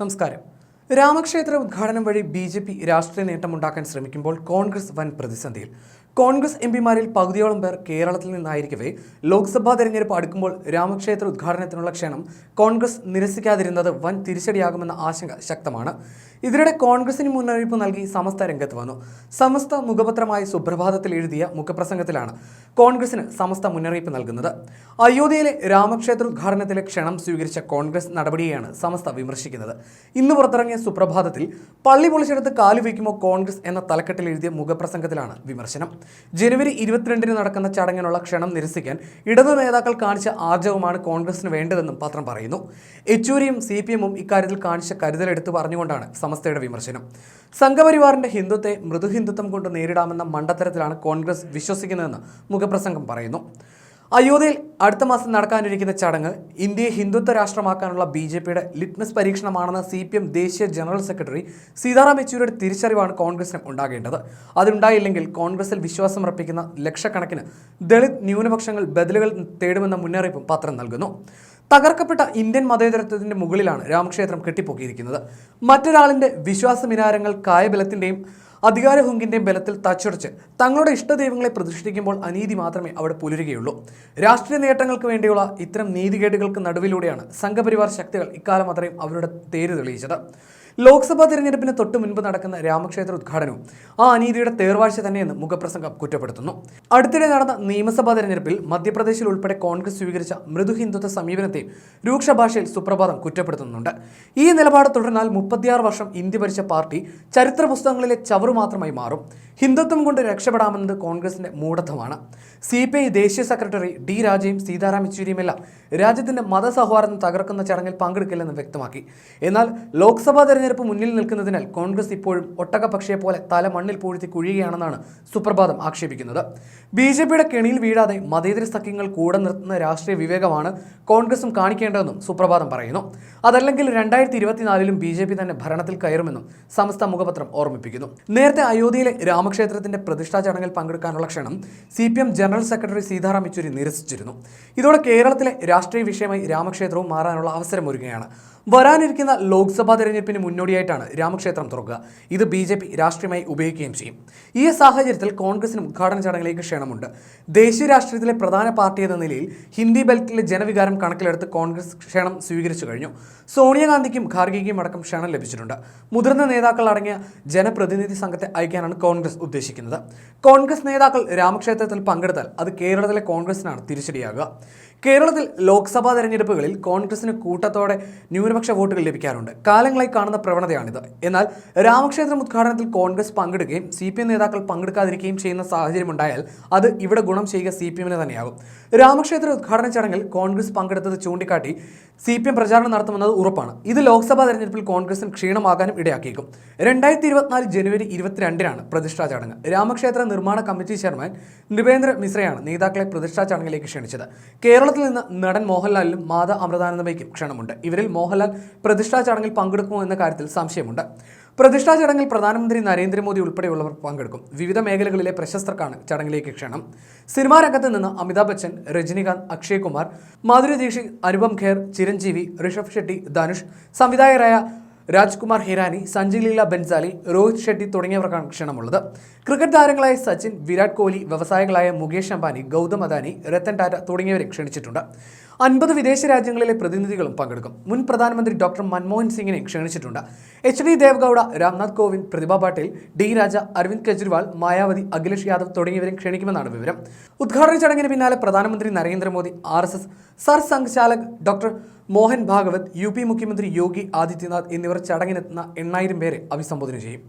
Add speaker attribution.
Speaker 1: നമസ്കാരം. രാമക്ഷേത്ര ഉദ്ഘാടനം വഴി ബി ജെ പി രാഷ്ട്രീയ നേട്ടമുണ്ടാക്കാൻ ശ്രമിക്കുമ്പോൾ കോൺഗ്രസ് വൻ പ്രതിസന്ധിയിൽ. കോൺഗ്രസ് എം പിമാരിൽ പകുതിയോളം പേർ കേരളത്തിൽ നിന്നായിരിക്കവേ. ലോക്സഭാ തെരഞ്ഞെടുപ്പ് അടുക്കുമ്പോൾ രാമക്ഷേത്ര ഉദ്ഘാടനത്തിനുള്ള ക്ഷണം കോൺഗ്രസ് നിരസിക്കാതിരുന്നത് വൻ തിരിച്ചടിയാകുമെന്ന ആശങ്ക ശക്തമാണ്. ഇതിനിടെ കോൺഗ്രസിന് മുന്നറിയിപ്പ് നൽകി സമസ്ത രംഗത്ത് വന്നു. സമസ്ത മുഖപത്രമായ സുപ്രഭാതത്തിൽ എഴുതിയ മുഖപ്രസംഗത്തിലാണ് കോൺഗ്രസിന് സമസ്ത മുന്നറിയിപ്പ് നൽകുന്നത്. അയോധ്യയിലെ രാമക്ഷേത്ര ഉദ്ഘാടനത്തിലെ ക്ഷണം സ്വീകരിച്ച കോൺഗ്രസ് നടപടിയെയാണ് സമസ്ത വിമർശിക്കുന്നത്. ഇന്ന് പുറത്തിറങ്ങിയ സുപ്രഭാതത്തിൽ പള്ളി പൊളിച്ചെടുത്ത് കാലുവയ്ക്കുമോ കോൺഗ്രസ് എന്ന തലക്കെട്ടിൽ എഴുതിയ മുഖപ്രസംഗത്തിലാണ് വിമർശനം. ജനുവരി ഇരുപത്തിരണ്ടിന് നടക്കുന്ന ചടങ്ങിനുള്ള ക്ഷണം നിരസിക്കാൻ ഇടതു നേതാക്കൾ കാണിച്ച ആർജവമാണ് കോൺഗ്രസിന് വേണ്ടതെന്നും പത്രം പറയുന്നു. യെച്ചൂരിയും സി പി എമ്മും ഇക്കാര്യത്തിൽ കാണിച്ച കരുതലെടുത്ത് പറഞ്ഞുകൊണ്ടാണ് സമസ്തയുടെ വിമർശനം. സംഘപരിവാറിന്റെ ഹിന്ദുത്തെ മൃദുഹിന്ദുത്വം കൊണ്ട് നേരിടാമെന്ന മണ്ടത്തരത്തിലാണ് കോൺഗ്രസ് വിശ്വസിക്കുന്നതെന്ന് മുഖപ്രസംഗം പറയുന്നു. അയോധ്യയിൽ അടുത്ത മാസം നടക്കാനിരിക്കുന്ന ചടങ്ങ് ഇന്ത്യയെ ഹിന്ദുത്വ രാഷ്ട്രമാക്കാനുള്ള ബി ജെ പിയുടെ ലിറ്റ്മസ് പരീക്ഷണമാണെന്ന് സി പി എം ദേശീയ ജനറൽ സെക്രട്ടറി സീതാറാം യെച്ചൂരിയുടെ തിരിച്ചറിവാണ് കോൺഗ്രസിന് ഉണ്ടാകേണ്ടത്. അതുണ്ടായില്ലെങ്കിൽ കോൺഗ്രസിൽ വിശ്വാസം അർപ്പിക്കുന്ന ലക്ഷക്കണക്കിന് ദളിത് ന്യൂനപക്ഷങ്ങൾ ബദലുകൾ തേടുമെന്ന മുന്നറിയിപ്പും പത്രം നൽകുന്നു. തകർക്കപ്പെട്ട ഇന്ത്യൻ മതേതരത്വത്തിന്റെ മുകളിലാണ് രാമക്ഷേത്രം കെട്ടിപ്പൊക്കിയിരിക്കുന്നത്. മറ്റൊരാളിന്റെ വിശ്വാസമിനാരങ്ങൾ കായബലത്തിന്റെയും അധികാരഹുങ്കിന്റെയും ബലത്തിൽ തച്ചുടച്ച് തങ്ങളുടെ ഇഷ്ടദൈവങ്ങളെ പ്രതിഷ്ഠിക്കുമ്പോൾ അനീതി മാത്രമേ അവിടെ പുലരുകയുള്ളൂ. രാഷ്ട്രീയ നേട്ടങ്ങൾക്ക് വേണ്ടിയുള്ള ഇത്തരം നീതികേടുകൾക്ക് നടുവിലൂടെയാണ് സംഘപരിവാർ ശക്തികൾ ഇക്കാലം അത്രയും അവരുടെ തേര് തെളിയിച്ചത്. ലോക്സഭാ തിരഞ്ഞെടുപ്പിന് തൊട്ടു മുൻപ് നടക്കുന്ന രാമക്ഷേത്ര ഉദ്ഘാടനവും ആ അനീതിയുടെ തേർവാഴ്ച തന്നെയെന്ന് മുഖപ്രസംഗം കുറ്റപ്പെടുത്തുന്നു. അടുത്തിടെ നടന്ന നിയമസഭാ തെരഞ്ഞെടുപ്പിൽ മധ്യപ്രദേശിൽ ഉൾപ്പെടെ കോൺഗ്രസ് സ്വീകരിച്ച മൃദു ഹിന്ദുത്വ സമീപനത്തെ രൂക്ഷ ഭാഷയിൽ സുപ്രഭാതം കുറ്റപ്പെടുത്തുന്നുണ്ട്. ഈ നിലപാട് തുടർന്നാൽ മുപ്പത്തിയാറ് വർഷം ഇന്ത്യ ഭരിച്ച പാർട്ടി ചരിത്ര പുസ്തകങ്ങളിലെ ചവറു മാത്രമായി മാറും. ഹിന്ദുത്വം കൊണ്ട് രക്ഷപ്പെടാമെന്നത് കോൺഗ്രസിന്റെ മൂഢത്വമാണ്. സി പി ഐ ദേശീയ സെക്രട്ടറി ഡി രാജയും സീതാറാം യെച്ചൂരിയുമെല്ലാം രാജ്യത്തിന്റെ മതസൗഹാർദ്ദം തകർക്കുന്ന ചടങ്ങിൽ പങ്കെടുക്കില്ലെന്ന് വ്യക്തമാക്കി. എന്നാൽ ലോക്സഭാ തെരഞ്ഞെടുപ്പ് മുന്നിൽ നിൽക്കുന്നതിനാൽ കോൺഗ്രസ് ഇപ്പോഴും ഒട്ടകപക്ഷിയെ പോലെ തല മണ്ണിൽ പൂഴ്ത്തി കുഴിയുകയാണെന്നാണ് സുപ്രഭാതം ആക്ഷേപിക്കുന്നത്. ബി ജെ പിയുടെ കെണിയിൽ വീഴാതെ മതേതര സഖ്യങ്ങൾ കൂടെ നിർത്തുന്ന രാഷ്ട്രീയ വിവേകമാണ് കോൺഗ്രസും കാണിക്കേണ്ടതെന്നും സുപ്രഭാതം പറയുന്നു. അതല്ലെങ്കിൽ രണ്ടായിരത്തി ഇരുപത്തിനാലിലും ബി ജെ പി തന്നെ ഭരണത്തിൽ കയറുമെന്നും സമസ്ത മുഖപത്രം ഓർമ്മിപ്പിക്കുന്നു. നേരത്തെ അയോധ്യയിലെ രാമക്ഷേത്രത്തിന്റെ പ്രതിഷ്ഠാ ചടങ്ങിൽ പങ്കെടുക്കാനുള്ള ക്ഷണം C P M general secretary Sitaram Yechury നിരസിച്ചിരുന്നു. ഇതോടെ കേരളത്തിലെ രാഷ്ട്രീയ വിഷയമായി രാമക്ഷേത്രവും മാറാനുള്ള അവസരമൊരുങ്ങുകയാണ്. വരാനിരിക്കുന്ന ലോക്സഭാ തെരഞ്ഞെടുപ്പിന് മുന്നോടിയായിട്ടാണ് രാമക്ഷേത്രം തുറക്കുക. ഇത് ബി ജെ പി രാഷ്ട്രീയമായി ഉപയോഗിക്കുകയും ചെയ്യും. ഈ സാഹചര്യത്തിൽ കോൺഗ്രസിന് ഉദ്ഘാടന ചടങ്ങിലേക്ക് ക്ഷണമുണ്ട് ദേശീയ രാഷ്ട്രീയത്തിലെ പ്രധാന പാർട്ടി എന്ന നിലയിൽ ഹിന്ദി ബെൽറ്റിലെ ജനവികാരം കണക്കിലെടുത്ത് കോൺഗ്രസ് ക്ഷണം സ്വീകരിച്ചു കഴിഞ്ഞു. സോണിയാഗാന്ധിക്കും ഖാർഗെയ്ക്കും അടക്കം ക്ഷണം ലഭിച്ചിട്ടുണ്ട്. മുതിർന്ന നേതാക്കൾ അടങ്ങിയ ജനപ്രതിനിധി സംഘത്തെ അയക്കാനാണ് കോൺഗ്രസ് ഉദ്ദേശിക്കുന്നത്. കോൺഗ്രസ് നേതാക്കൾ രാമക്ഷേത്രത്തിൽ പങ്കെടുത്താൽ അത് കേരളത്തിലെ കോൺഗ്രസിനാണ് തിരിച്ചടിയാകുക. കേരളത്തിൽ ലോക്സഭാ തെരഞ്ഞെടുപ്പുകളിൽ കോൺഗ്രസിന് കൂട്ടത്തോടെ ന്യൂനപക്ഷ വോട്ടുകൾ ലഭിക്കാറുണ്ട്. കാലങ്ങളായി കാണുന്ന പ്രവണതയാണിത്. എന്നാൽ രാമക്ഷേത്രം ഉദ്ഘാടനത്തിൽ കോൺഗ്രസ് പങ്കെടുക്കുകയും സി പി എം നേതാക്കൾ പങ്കെടുക്കാതിരിക്കുകയും ചെയ്യുന്ന സാഹചര്യമുണ്ടായാൽ അത് ഇവിടെ ഗുണം ചെയ്യുക സി പി തന്നെയാകും. രാമക്ഷേത്ര ഉദ്ഘാടന ചടങ്ങിൽ കോൺഗ്രസ് പങ്കെടുത്തത് ചൂണ്ടിക്കാട്ടി സി പി എം പ്രചാരണം നടത്തുമെന്നത് ഉറപ്പാണ്. ഇത് ലോക്സഭാ തെരഞ്ഞെടുപ്പിൽ കോൺഗ്രസിന് ക്ഷീണമാകാനും ഇടയാക്കിയേക്കും. രണ്ടായിരത്തി ഇരുപത്തിനാല് ജനുവരി ഇരുപത്തിരണ്ടിനാണ് പ്രതിഷ്ഠാ ചടങ്ങ്. രാമക്ഷേത്ര നിർമ്മാണ കമ്മിറ്റി ചെയർമാൻ നൃപേന്ദ്ര മിശ്രയാണ് നേതാക്കളെ പ്രതിഷ്ഠാ ചടങ്ങിലേക്ക് ക്ഷണിച്ചത്. കേരളത്തിൽ നിന്ന് നടൻ മോഹൻലാലിനും മാത അമൃതാനന്ദമയ്ക്കും ക്ഷണമുണ്ട്. ഇവരിൽ മോഹൻലാൽ പ്രതിഷ്ഠാ ചടങ്ങിൽ പങ്കെടുക്കുമോ എന്ന കാര്യത്തിൽ സംശയമുണ്ട്. പ്രതിഷ്ഠാ ചടങ്ങിൽ പ്രധാനമന്ത്രി നരേന്ദ്രമോദി ഉൾപ്പെടെയുള്ളവർ പങ്കെടുക്കും. വിവിധ മേഖലകളിലെ പ്രശസ്തർക്കാണ് ചടങ്ങിലേക്ക് ക്ഷണം. സിനിമാ രംഗത്ത് നിന്ന് അമിതാഭ് ബച്ചൻ രജനികാന്ത് അക്ഷയ് കുമാർ മാധുരി ദീക്ഷിത് അനുപം ഖേർ ചിരഞ്ജീവി ഋഷഭ് ഷെട്ടി ധനുഷ് സംവിധായകരായ രാജ്കുമാർ ഹിരാനി സഞ്ജയ് ലീല ബെൻസാലി രോഹിത് ഷെട്ടി തുടങ്ങിയവർക്കാണ് ക്ഷണമുള്ളത്. ക്രിക്കറ്റ് താരങ്ങളായ സച്ചിൻ വിരാട് കോഹ്ലി വ്യവസായികളായ മുകേഷ് അംബാനി ഗൗതം അദാനി രത്തൻ ടാറ്റ തുടങ്ങിയവരെ ക്ഷണിച്ചിട്ടുണ്ട്. അൻപത് വിദേശ രാജ്യങ്ങളിലെ പ്രതിനിധികളും പങ്കെടുക്കും. മുൻ പ്രധാനമന്ത്രി ഡോക്ടർ മൻമോഹൻ സിംഗിനെ ക്ഷണിച്ചിട്ടുണ്ട്. H D Devegowda Ramnath Kovind Pratibha Patil D Raja Arvind Kejriwal Mayawati Akhilesh Yadav തുടങ്ങിയവരെ ക്ഷണിക്കുമെന്നാണ് വിവരം. ഉദ്ഘാടന ചടങ്ങിന് പിന്നാലെ പ്രധാനമന്ത്രി നരേന്ദ്രമോദി ആർ എസ് എസ് സർ ഡോക്ടർ മോഹൻ ഭാഗവത് യു മുഖ്യമന്ത്രി യോഗി ആദിത്യനാഥ് എന്നിവർ ചടങ്ങിനെത്തുന്ന എണ്ണായിരം പേരെ അഭിസംബോധന ചെയ്യും.